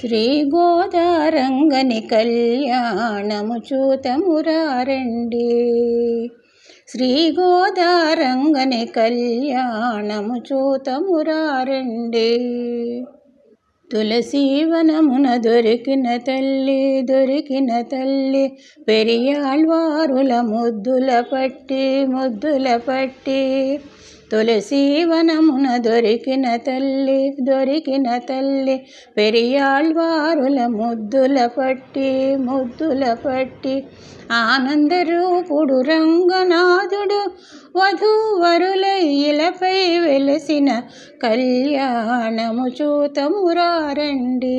శ్రీ గోదారంగని కళ్యాణము చూతమురారండి. శ్రీ గోదారంగని కళ్యాణము చూతమురారండి. తులసీవనమున దొరికిన తల్లి దొరికిన తల్లి పెరియాళ్వారుల ముద్దుల పట్టి ముద్దుల పట్టి తులసీవనమున దొరికిన తల్లి దొరికిన తల్లి పెరియాళ్వారుల ముద్దుల పట్టి ముద్దుల పట్టి. ఆనందరూపుడు రంగనాథుడు వధూవరుల ఇలపై వెలసిన కళ్యాణము చూతమురారండి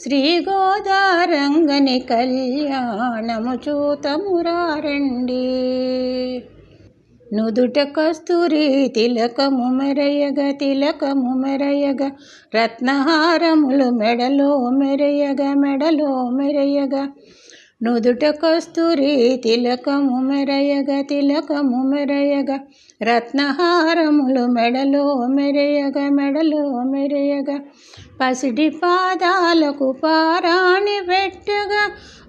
శ్రీ గోదారంగని కళ్యాణము చూతమురారండి నుదుట కస్తూరి తిలకము మెరయగ తిలకము మెరయగ. రత్నహారములు మెడలో మెరయగ మెడలో మెరయగ. నుదుట కస్తూరి తిలకము మెరయగ తిలకము మెరయగ. రత్నహారములు మెడలో మెరయగ మెడలో మెరయగ. పసిడి పాదాలకు పారాణి పెట్టు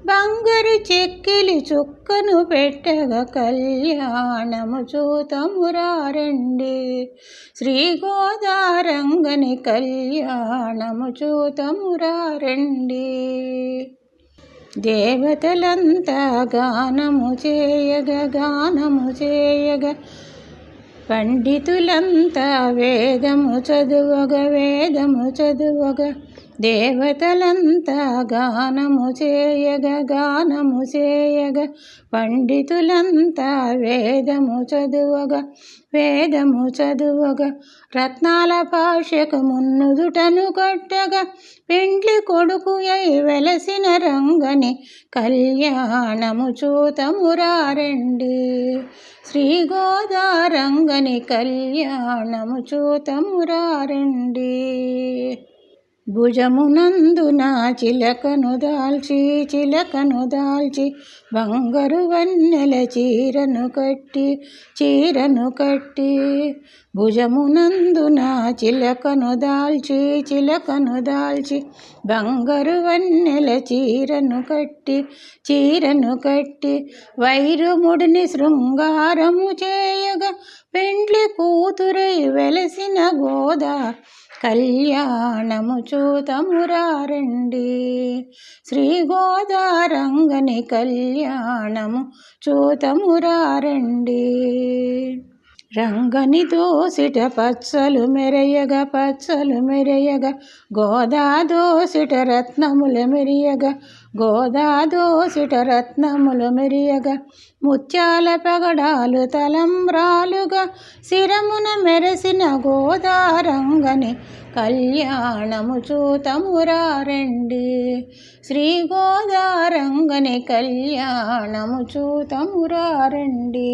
బంగారు చెక్కిలి చుక్కను పెట్టగా కళ్యాణము చూతమురారండి. శ్రీ గోదారంగని కళ్యాణము చూతమురారండి. దేవతలంతా గానము చేయగ గానము చేయగ పండితులంతా వేదము చదువగ వేదము చదువగ. దేవతలంతా గానము చేయగ గానము చేయగ. పండితులంతా వేదము చదువగ వేదము చదువగ. రత్నాల భాషకు మున్నుదుటను కట్టగా. పెండ్లి కొడుకు అయి వెలసిన రంగని కళ్యాణము చూతమురారండి. శ్రీ గోదారంగని కళ్యాణము చూతమురారండి భుజమునందున చిలకను దాల్చి చిలకను దాల్చి బంగారు వన్నెల చీరను కట్టి చీరను కట్టి. భుజమునందున చిలకను దాల్చి చిలకను దాల్చి బంగారు వన్నెల చీరను కట్టి చీరను కట్టి. వైరుముడిని శృంగారము చేయగా పెండ్లి కూతురై వెలసిన గోదా కళ్యాణము చూతమురారండి. శ్రీ గోదారంగని కళ్యాణము చూతమురారండి. రంగని దోసిట పచ్చలు మెరయగ పచ్చలు మెరయగ గోదా దోసిట రత్నముల మెరియగ గోదా దోసిట రత్నములు మెరియగ ముత్యాల పగడాలు తలంబ్రాలుగా శిరమున మెరసిన గోదారంగని కళ్యాణము చూతమురారండి శ్రీ గోదారంగని కళ్యాణము చూతమురారండి